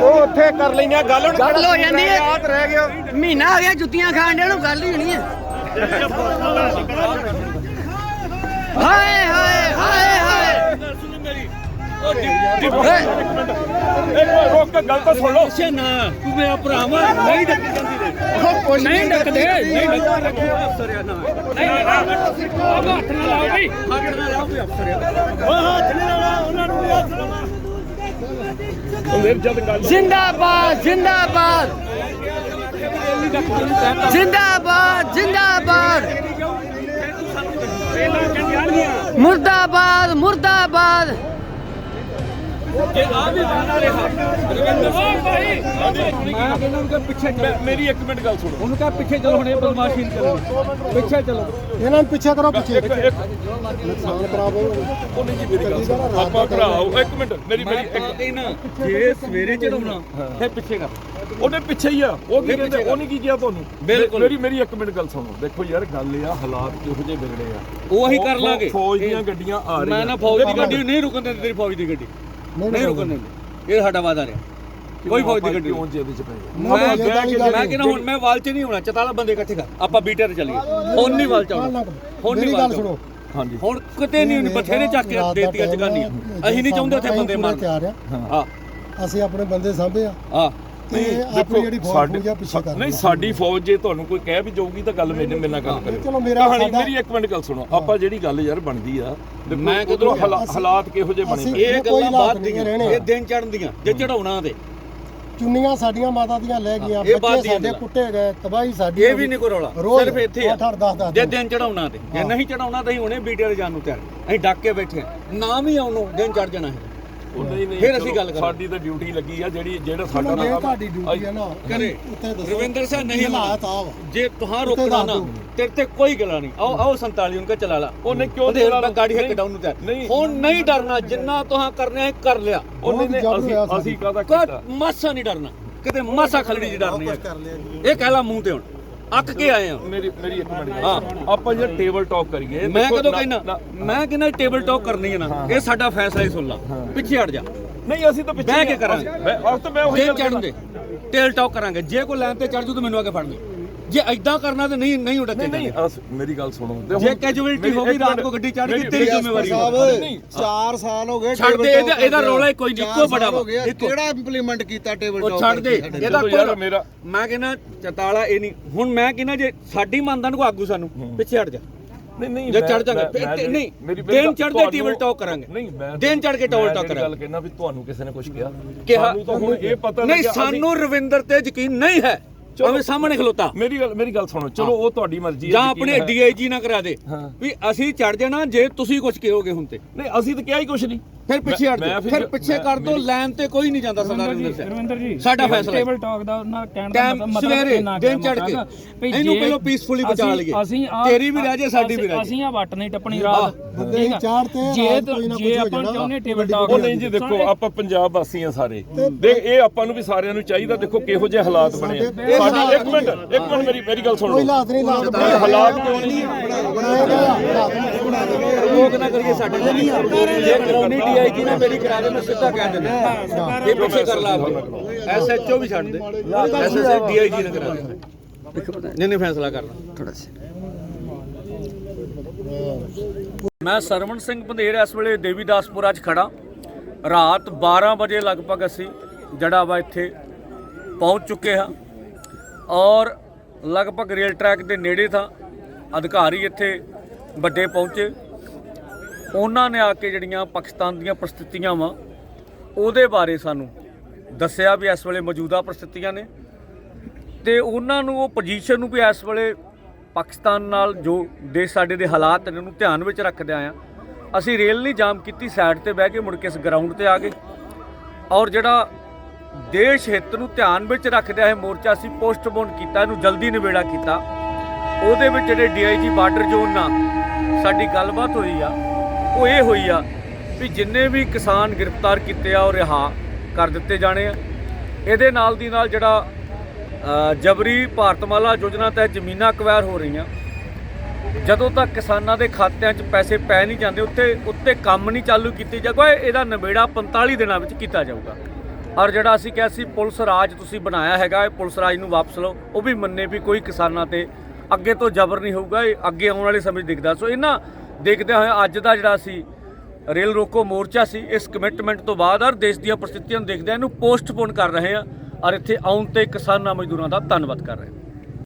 ਉਹ ਉੱਥੇ ਕਰ ਲੈਣੀ ਆ ਗੱਲ ਹੁਣ ਗੱਲ ਹੋ ਜਾਂਦੀ ਹੈ। ਯਾਦ ਰਹਿ ਗਿਆ ਮਹੀਨਾ ਆ ਗਿਆ ਜੁੱਤੀਆਂ ਖਾਣ ਦੇ ਨੂੰ ਗੱਲ ਹੀ ਹੋਣੀ ਹੈ। ਹਾਏ ਹਾਏ ਹਾਏ ਹਾਏ। ਰੋਕ ਕੇ ਗੱਲ ਤਾਂ ਸੁਣ ਲਓ। ਨਾ ਤੂੰ ਮੇਰਾ ਭਰਾ ਵਾ ਨਹੀਂ ਡੱਕੀ ਜਾਂਦੀ ਰੇ ਨਹੀਂ ਡੱਕਦੇ ਨਹੀਂ ਡੱਕਦੇ। ਅਫਸਰ ਆ ਨਾ ਨਹੀਂ ਹੱਥ ਨਾ ਲਾਓ ਬਈ। ਹੱਥ ਨਾ ਲਾਓ ਵੀ ਅਫਸਰ ਆ। ਮੇਰ ਜਦ ਗੱਲ ਜਿੰਦਾਬਾਦ ਜਿੰਦਾਬਾਦ। ਜਿੰਦਾਬਾਦ ਜਿੰਦਾਬਾਦ। ਮੁਰਦਾਬਾਦ ਮੁਰਦਾਬਾਦ। ਕਿ ਆ ਵੀ ਬਣਾ ਰਿਹਾ ਰਵਿੰਦਰ ਸਿੰਘ। ਭਾਈ। ਮੈਂ ਕਹਿੰਦਾ ਉਹਨੂੰ ਪਿੱਛੇ ਚਲੋ। ਮੇਰੀ ਇੱਕ ਮਿੰਟ ਗੱਲ ਸੁਣੋ। ਉਹਨੂੰ ਕਹ ਪਿੱਛੇ ਚਲੋ ਹੁਣ ਇਹ ਬਦਮਾਸ਼ੀ ਨਹੀਂ ਕਰਨੀ ਪਿੱਛੇ ਚਲੋ। ਇਹਨਾਂ ਨੂੰ ਪਿੱਛੇ ਕਰੋ ਪਿੱਛੇ। ਇੱਕ ਇੱਕ ਨੁਕਸਾਨ ਕਰਾਵੋ ਉਹਨੇ ਜੀ ਮੇਰੀ ਗੱਲ ਸੁਣੋ। ਆਪਾਂ ਭਰਾਓ ਇੱਕ ਮਿੰਟ। ਮੇਰੀ ਮੇਰੀ ਇੱਕ ਜੇ ਸਵੇਰੇ ਚੜਾਉਣਾ ਫਿਰ ਪਿੱਛੇ ਕਰ। ਉਹਨੇ ਪਿੱਛੇ ਹੀ ਆ। ਉਹ ਕੀ ਨਹੀਂ ਕਹਿੰਦੇ? ਉਹਨੇ ਕੀ ਕਿਹਾ ਤੁਹਾਨੂੰ? ਬਿਲਕੁਲ। ਮੇਰੀ ਮੇਰੀ ਇੱਕ ਮਿੰਟ ਗੱਲ ਸੁਣੋ। ਦੇਖੋ ਯਾਰ ਗੱਲ ਇਹ ਆ ਹਾਲਾਤ ਕਿਹੋ ਜਿਹੇ ਵਿਗੜੇ ਆ। ਉਹ ਅਸੀਂ ਕਰ ਲਾਂਗੇ। ਫੌਜ ਦੀਆਂ ਗੱਡੀਆਂ ਆ ਰਹੀਆਂ। ਮੈਂ ਨਾ ਫੌਜ ਦੀ ਗੱਡੀ ਨਹੀਂ ਰੁਕਣ ਦਿੰਦੇ ਤੇਰੀ ਫੌਜ ਦੀ ਗੱਡੀ। ਨਹੀਂ ਰੁਕਣ ਦਿੰਦੇ। ਇਹ ਸਾਡਾ ਵਾਦਾ ਰਿਹਾ। ਕੋਈ ਫੌਜ ਦੀ ਗੱਡੀ ਕਿਉਂ ਜੇ ਇਹਦੇ ਚ ਪਏ ਨਾ, ਮੈਂ ਜੇ ਤਾਂ ਨਹੀਂ ਮੈਂ ਗੱਲ ਕਹਿੰਦਾ ਹੁਣ ਮੈਂ ਵਾਲ ਚ ਨਹੀਂ ਹੋਣਾ ਚਤਾਲਾ ਬੰਦੇ ਇਕੱਠੇ ਕਰ। ਆਪਾਂ ਬੀਟੇ ਤੇ ਚੱਲੀਏ। ਹੁਣ ਨਹੀਂ ਵਾਲ ਚਾਉਣਾ ਹੁਣ ਨਹੀਂ ਮੇਰੀ ਵਾਲ ਗੱਲ ਸੁਣੋ। ਹਾਂਜੀ। ਹੁਣ ਕਿਤੇ ਨਹੀਂ ਬਥੇਰੇ ਚੱਕ ਕੇ ਦੇਤੀਆਂ ਜਗਾਨੀਆਂ। ਅਸੀਂ ਨਹੀਂ ਚਾਹੁੰਦੇ ਉੱਥੇ ਬੰਦੇ ਮਾਰਨ। ਤਿਆਰ ਆ। ਹਾਂ। ਅਸੀਂ ਆਪਣੇ ਬੰਦੇ ਸਾਂਭੇ ਆ। ਹਾਂ। ਆਪਣੀ ਜਿਹੜੀ ਫੌਜ ਪਿੱਛੇ ਕਰ ਨਹੀਂ ਸਾਡੀ ਫੌਜ ਜੇ ਤੁਹਾਨੂੰ ਕੋਈ ਕਹਿ ਵੀ ਜਾਊਗੀ ਤਾਂ ਗੱਲ ਮੇਰੇ ਮੇਰੇ ਨਾਲ ਗੱਲ ਕਰਿਓ। ਚਲੋ ਮੇਰਾ ਕਹਾਣੀ ਮੇਰੀ ਇੱਕ ਮਿੰਟ ਗੱਲ ਸੁਣੋ। ਆਪਾਂ ਜਿਹੜੀ ਗੱਲ ਯਾਰ ਬਣਦੀ ਆ ਮੈਂ ਕਿਧਰੋਂ ਹਾਲਾ- ਹਾਲਾਤ ਕਿਹੋ ਜਿਹੇ ਬਣੇ। ਇਹ ਗੱਲਾਂ ਨਹੀਂ ਦੀਆਂ। ਇਹ ਦਿਨ ਚੜਨ ਦੀਆਂ ਜੇ ਚੜਾਉਣਾ ਤੇ। ਚੁੰਨੀਆਂ ਸਾਡੀਆਂ ਮਾਤਾ ਦੀਆਂ ਲੈ ਗਈਆਂ ਬਾਤ ਬੱਚੇ ਸਾਡੇ। ਕੁੱਟੇ ਗਏ ਤਬਾਹੀ ਸਾਡੀ ਇਹ ਵੀ ਨਹੀਂ ਕੋਈ ਰੌਲਾ। ਸਿਰਫ ਇੱਥੇ ਆ। ਜੇ ਦਿਨ। ਚੜਾਉਣਾ ਤੇ। ਜੇ ਨਹੀਂ ਚੜਾਉਣਾ ਤਾਂ ਅਸੀਂ ਹੁਣੇ ਬੀਟੇ ਤੇ ਜਾਣ ਨੂੰ ਤਿਆਰ। ਅਸੀਂ ਡੱਕ ਕੇ ਬੈਠੇ ਹਾਂ। ਨਾ ਵੀ ਆਉਣੋਂ ਦਿਨ ਚੜ ਜਾਣਾ ਹੈ। ਉਹ ਨਹੀਂ ਨਹੀਂ ਫਿਰ ਅਸੀਂ ਗੱਲ ਕਰਾਂਗੇ। ਸਾਡੀ ਤਾਂ ਡਿਊਟੀ ਲੱਗੀ ਆ ਜਿਹੜੀ ਜਿਹੜਾ ਸਾਡਾ ਇਹ ਕੰਮ- ਤੁਹਾਡੀ ਡਿਊਟੀ ਹੈ ਨਾ ਕਰੇ। ਉੱਥੇ ਦੱਸੋ ਰਵਿੰਦਰ ਸਾਹਿਬ ਨਹੀਂ ਹਾਲਾਤ ਆ ਵਾ। ਜੇ ਤੁਹਾਂ ਉੱਤੇ ਰੋਕਣਾ ਦੱਸ ਨਾ ਦਿਓ। ਤੇਰੇ ਤੇ ਕੋਈ ਗੱਲਾਂ ਨਹੀਂ ਆਓ ਆਓ 47 ਉਹਨਾਂ ਚਲਾ ਲਾ ਉਹਨੇ ਕਿਉਂ ਉਹਦੇ ਚਲਾ ਲਾ? ਗਾੜੀ ਹੱਕ ਨਹੀਂ, ਡਾਊਨ ਨੂੰ ਨਹੀਂ। ਹੁਣ ਨਹੀਂ ਡਰਨਾ ਜਿੰਨਾ ਤੁਹਾਂ ਕਰਨਾ ਹੈ ਕਰ ਲਿਆ ਉਹਨੇ ਨੇ ਅਸੀਂ ਅਸੀਂ ਕਾਹਦਾ ਕੀਤਾ ਮਾਸਾ ਨਹੀਂ ਡਰਨਾ ਕਿਤੇ ਮਾਸਾ ਖਲੜੀ ਜੀ ਡਰਨੀ ਹੈ ਇਹ ਕਹਿ ਲਾ ਮੂੰਹ ਤੇ ਹੁਣ ਅੱਕ ਕੇ ਆਏ ਆ। ਮੇਰੀ ਮੇਰੀ ਇੱਕ ਮਿੰਟ। ਹਾਂ। ਆਪਾਂ ਜੇ ਟੇਬਲ ਟਾਕ ਕਰੀਏ ਮੈਂ ਕਦੋਂ ਕਹਿਣਾ ਮੈਂ ਕਹਿੰਦਾ ਟੇਬਲ ਟਾਕ ਕਰਨੀ ਹੈ ਨਾ। ਇਹ ਸਾਡਾ ਫੈਸਲਾ ਹੀ ਸੁਣ ਲਾ। ਪਿੱਛੇ ਹਟ ਜਾ। ਨਹੀਂ ਅਸੀਂ ਤਾਂ ਪਿੱਛੇ ਬਹਿ ਕੇ। ਕਰਾਂਗੇ। ਮੈਂ ਆਹ ਤਾਂ ਮੈਂ ਉਹੀ ਗੱਲ ਚੜਨ ਦੇ। ਟੇਲ ਟਾਕ ਕਰਾਂਗੇ। ਜੇ ਕੋਈ ਲਾਈਨ ਤੇ ਚੜ ਜੂ ਤਾਂ ਮੈਨੂੰ ਆ ਕੇ ਫੜ ਲੈ ਜੇ ਐਦਾਂ ਕਰਨਾ ਤਾਂ ਨਹੀਂ ਨਹੀਂ ਉਡਕੇ ਨਹੀਂ ਨਹੀਂ ਅਸ- ਮੇਰੀ ਗੱਲ ਸੁਣੋ ਤੇ ਜੇ ਹੁਣ- ਮੇਰੀ ਹੋ ਗਈ ਇੱਕ ਰਾਤ ਮਿੰਟ- ਕੋ ਗੱਡੀ ਚੜ੍ਹ ਗਈ, ਮੇਰੀ- ਤੇਰੀ ਮੇਰੀ- ਜ਼ਿੰਮੇਵਾਰੀ ਸਾਹਿਬ, ਹੋਊ। ਨਹੀਂ, 4 ਸਾਲ ਹੋ ਗਏ ਛੱਡ ਦੇ, ਇਹਦਾ- ਇਹਦਾ ਰੌਲਾ ਹੀ ਕੋਈ ਨਹੀਂ, ਚਾਰ ਇੱਕੋ ਸਾਲ ਬੜਾ ਵਾ, ਹੋ ਗਏ, ਇੱਕੋ। ਕਿਹੜਾ ਇੰਪਲੀਮੈਂਟ ਕੀਤਾ ਟੇਬਲ ਉਹ ਛੱਡ ਦੇ? ਇਹਦਾ ਚਲੋ ਯਾਰ ਕੋਈ ਮੇਰਾ- ਮੈਂ ਕਹਿੰਦਾ ਚਤਾਲਾ ਇਹ ਨਹੀਂ ਹੁਣ ਮੈਂ ਕਹਿੰਦਾ ਜੇ ਸਾਡੀ ਮੰਨਦਾ ਨੂੰ ਆਗੂ ਸਾਨੂੰ ਪਿੱਛੇ ਹਟ ਜਾ ਨਹੀਂ ਨਹੀਂ ਜੇ ਮੈਂ- ਚੜ੍ਹ ਜਾਂਗੇ, ਮੈਂ- ਜਿਹੜੀ- ਨਹੀਂ, ਮੇਰੀ ਦਿਨ ਗੱਲ- ਤੁਹਾਨੂੰ- ਟੇਬਲ ਟਾਕ ਕਰਾਂਗੇ। ਨਹੀਂ ਮੈਂ ਦਿਨ ਚੜ੍ਹ ਕੇ ਟੇਬਲ ਮੈਂ ਟਾਕ ਜਿਹੜੀ ਕਰਾਂਗੇ। ਗੱਲ ਕਹਿਣਾ ਵੀ ਤੁਹਾਨੂੰ ਕਿਸੇ ਨੇ ਕੁਝ ਕਿਹਾ ਕਿਹਾ ਸਾਨੂੰ ਤਾਂ ਹੁਣ ਇਹ ਪਤਾ ਨਹੀਂ ਲੱਗਿਆ ਅਸੀਂ- ਸਾਨੂੰ ਰਵਿੰਦਰ ਤੇ ਯਕੀਨ ਨਹੀਂ ਹੈ ਭਾਵੇਂ ਸਾਹਮਣੇ ਖਲੋਤਾ। ਮੇਰੀ ਗੱਲ ਮੇਰੀ ਗੱਲ ਸੁਣੋ। ਚਲੋ ਉਹ ਤੁਹਾਡੀ ਮਰਜ਼ੀ ਹੈ ਜਾਂ ਆਪਣੇ ਹੈ। ਡੀਆਈਜੀ ਨਾ ਕਰਾ ਦੇ ਹਾਂ। ਵੀ ਅਸੀਂ ਚੜ ਜਾਣਾ ਜੇ ਤੁਸੀਂ ਕੁਝ ਕਹੋਗੇ ਹੁਣ ਤੇ। ਨਹੀਂ ਅਸੀਂ ਤਾਂ ਕਿਹਾ ਹੀ ਕੁਝ ਨਹੀਂ। ਫਿਰ ਪਿੱਛੇ ਹਟ ਜਾਓ। ਫਿਰ ਪਿੱਛੇ ਕਰ ਦੋ ਲਾਈਨ ਤੇ ਕੋਈ ਨਹੀਂ ਜਾਂਦਾ ਸਰਦਾਰ ਰਵਿੰਦਰ ਸਿੰਘ। ਰਵਿੰਦਰ ਜੀ ਸਾਡਾ ਫੈਸਲਾ। ਟੇਬਲ ਟਾਕ ਦਾ ਉਹਨਾਂ ਕਹਿਣ ਦਾ ਮਤਲਬ ਸਵੇਰੇ ਦਿਨ ਚੜ ਕੇ। ਇਹਨੂੰ ਪਹਿਲਾਂ ਪੀਸਫੁਲੀ ਬਚਾ ਅਸੀਂ- ਲਈਏ। ਅਸੀਂ ਤੇਰੀ ਵੀ ਰਹਿ ਜੇ ਸਾਡੀ ਵੀ ਰਹਿ ਜੇ। ਅਸੀਂ ਆ ਵੱਟ ਨਹੀਂ ਟੱਪਣੀ ਰਾਤ। ਠੀਕ? ਚਾਰ ਤੇ ਜੇ ਜੇ ਆਪਾਂ। ਚਾਹੁੰਦੇ ਟੇਬਲ ਟਾਕ ਉਹ ਨਹੀਂ ਜੀ ਦੇਖੋ ਆਪਾਂ ਪੰਜਾਬ ਵਾਸੀ ਆ ਸਾਰੇ। ਦੇਖ ਇਹ ਆਪਾਂ ਨੂੰ ਵੀ ਸਾਰਿਆਂ ਨੂੰ ਚਾਹੀਦਾ ਦੇਖੋ ਕਿਹੋ ਜਿਹੇ ਹਾਲਾਤ ਬਣੇ ਆ। ਸਾਡੇ ਇੱਕ ਮਿੰਟ ਇੱਕ ਮਿੰਟ ਮੇਰੀ ਮੇਰੀ ਗੱਲ ਸੁਣ ਕੋਈ ਲਓ ਹਾਲਾਤ ਨਹੀਂ ਹਾਲਾਤ ਨਹੀਂ, ਹਾਲਾਤ ਕਿਉਂ ਨਹੀਂ ਬਣਾਏ ਗਏ ਹਾਲਾਤ ਨਹੀਂ ਬਣਾ ਦੇ ਰੋਕ ਨਾ ਕਰੀਏ ਸਾਡੇ ਨਾਲ। ਜੇ ਕਰਾਉਣੀ ਡੀਆਈਜੀ ਨੇ ਮੇਰੀ ਕਰਾ ਦੇ ਮੈਂ ਸਿੱਧਾ ਕਹਿ ਦਿੰਦਾ। ਇਹ ਪਿੱਛੇ ਕਰ ਲਾ ਐਸਐਚਓ ਵੀ ਛੱਡ ਦੇ। ਐਸਐਚਓ ਡੀਆਈਜੀ ਨੇ ਕਰਾ ਦੇ ਨਹੀਂ ਨਹੀਂ ਫੈਸਲਾ ਕਰਨਾ ਥੋੜਾ ਮੈਂ ਸਰਵਣ ਸਿੰਘ ਪੰਧੇਰ ਇਸ ਵੇਲੇ ਦੇਵੀਦਾਸਪੁਰਾ 'ਚ ਖੜਾ ਰਾਤ 12 ਵਜੇ ਲਗਭਗ ਅਸੀਂ ਜੜਾ ਵਾ ਇੱਥੇ ਪਹੁੰਚ ਚੁੱਕੇ ਹਾਂ। ਔਰ ਲਗਭਗ ਰੇਲ ਟਰੈਕ ਦੇ ਨੇੜੇ ਥਾਂ ਅਧਿਕਾਰੀ ਇੱਥੇ ਵੱਡੇ ਪਹੁੰਚੇ। ਉਹਨਾਂ ਨੇ ਆ ਕੇ ਜਿਹੜੀਆਂ ਪਾਕਿਸਤਾਨ ਦੀਆਂ ਪ੍ਰਸਥਿਤੀਆਂ ਵਾ, ਉਹਦੇ ਬਾਰੇ ਸਾਨੂੰ ਦੱਸਿਆ ਵੀ ਇਸ ਵੇਲੇ ਮੌਜੂਦਾ ਪ੍ਰਸਥਿਤੀਆਂ ਨੇ। ਤੇ ਉਹਨਾਂ ਨੂੰ ਉਹ ਪੋਜੀਸ਼ਨ ਨੂੰ ਵੀ ਇਸ ਵੇਲੇ ਪਾਕਿਸਤਾਨ ਨਾਲ ਜੋ ਦੇਸ਼ ਸਾਡੇ ਦੇ ਹਾਲਾਤ ਨੇ, ਉਹਨੂੰ ਧਿਆਨ ਵਿੱਚ ਰੱਖਦੇ ਆ ਅਸੀਂ ਰੇਲ ਨਹੀਂ ਜਾਮ ਕੀਤੀ ਸਾਈਡ ਤੇ ਬਹਿ ਕੇ ਮੁੜ ਕੇ ਇਸ ਗਰਾਊਂਡ ਤੇ ਆ ਗਏ। ਔਰ ਜਿਹੜਾ ਦੇਸ਼ ਹਿੱਤ ਨੂੰ ਧਿਆਨ ਵਿੱਚ ਰੱਖਦਿਆਂ ਇਹ ਮੋਰਚਾ, ਅਸੀਂ ਪੋਸਟਪੋਨ ਕੀਤਾ, ਇਹਨੂੰ ਜਲਦੀ ਨਿਬੇੜਾ ਕੀਤਾ। ਉਹਦੇ ਵਿੱਚ ਜਿਹੜੇ ਡੀਆਈਜੀ ਬਾਰਡਰ ਜ਼ੋਨ ਨਾਲ ਸਾਡੀ ਗੱਲਬਾਤ ਹੋਈ ਆ ਉਹ ਇਹ ਹੋਈ ਆ ਵੀ ਜਿੰਨੇ ਵੀ ਕਿਸਾਨ ਗ੍ਰਿਫਤਾਰ ਕੀਤੇ ਆ, ਉਹ ਰਿਹਾ ਕਰ ਦਿੱਤੇ ਜਾਣੇ ਆ। ਇਹਦੇ ਨਾਲ ਦੀ ਨਾਲ ਜਿਹੜਾ ਜਬਰੀ ਭਾਰਤਮਾਲਾ ਯੋਜਨਾ ਤਹਿਤ ਜ਼ਮੀਨਾਂ ਅਕਵਾਇਰ ਹੋ ਰਹੀਆਂ। ਜਦੋਂ ਤੱਕ ਕਿਸਾਨਾਂ ਦੇ ਖਾਤਿਆਂ 'ਚ ਪੈਸੇ ਪੈ ਨਹੀਂ ਜਾਂਦੇ ਉੱਤੇ ਉੱਤੇ ਕੰਮ ਨਹੀਂ ਚਾਲੂ ਕੀਤੀ ਜਾਊਗਾ, ਇਹਦਾ ਨਿਬੇੜਾ 45 ਦਿਨਾਂ ਵਿੱਚ ਕੀਤਾ ਜਾਊਗਾ। ਔਰ ਜਿਹੜਾ ਅਸੀਂ ਕਿਹਾ ਸੀ, ਪੁਲਿਸ ਰਾਜ ਤੁਸੀਂ ਬਣਾਇਆ ਹੈਗਾ, ਇਹ ਪੁਲਿਸ ਰਾਜ ਨੂੰ ਵਾਪਸ ਲਓ, ਉਹ ਵੀ ਮੰਨੇ ਵੀ ਕੋਈ ਕਿਸਾਨਾਂ ਤੇ ਅੱਗੇ ਤੋਂ ਜ਼ਬਰ ਨਹੀਂ ਹੋਊਗਾ, ਇਹ ਅੱਗੇ ਆਉਣ ਵਾਲੇ ਸਮੇਂ 'ਚ ਦਿਖਦਾ। ਸੋ ਇਹਨਾਂ ਦੇਖਦੇ ਹੋਏ ਅੱਜ ਦਾ ਜਿਹੜਾ ਸੀ ਰੇਲ ਰੋਕੋ ਮੋਰਚਾ ਸੀ, ਇਸ ਕਮਿਟਮੈਂਟ ਤੋਂ ਬਾਅਦ ਔਰ ਦੇਸ਼ ਦੀਆਂ ਪ੍ਰਸਥਿਤੀਆਂ ਨੂੰ ਦੇਖਦੇ ਇਹਨੂੰ ਪੋਸਟਪੋਨ ਕਰ ਰਹੇ ਆ ਔਰ ਇੱਥੇ ਆਉਣ ਤੇ ਕਿਸਾਨਾਂ ਮਜ਼ਦੂਰਾਂ ਦਾ ਧੰਨਵਾਦ ਕਰ ਰਹੇ ਹਾਂ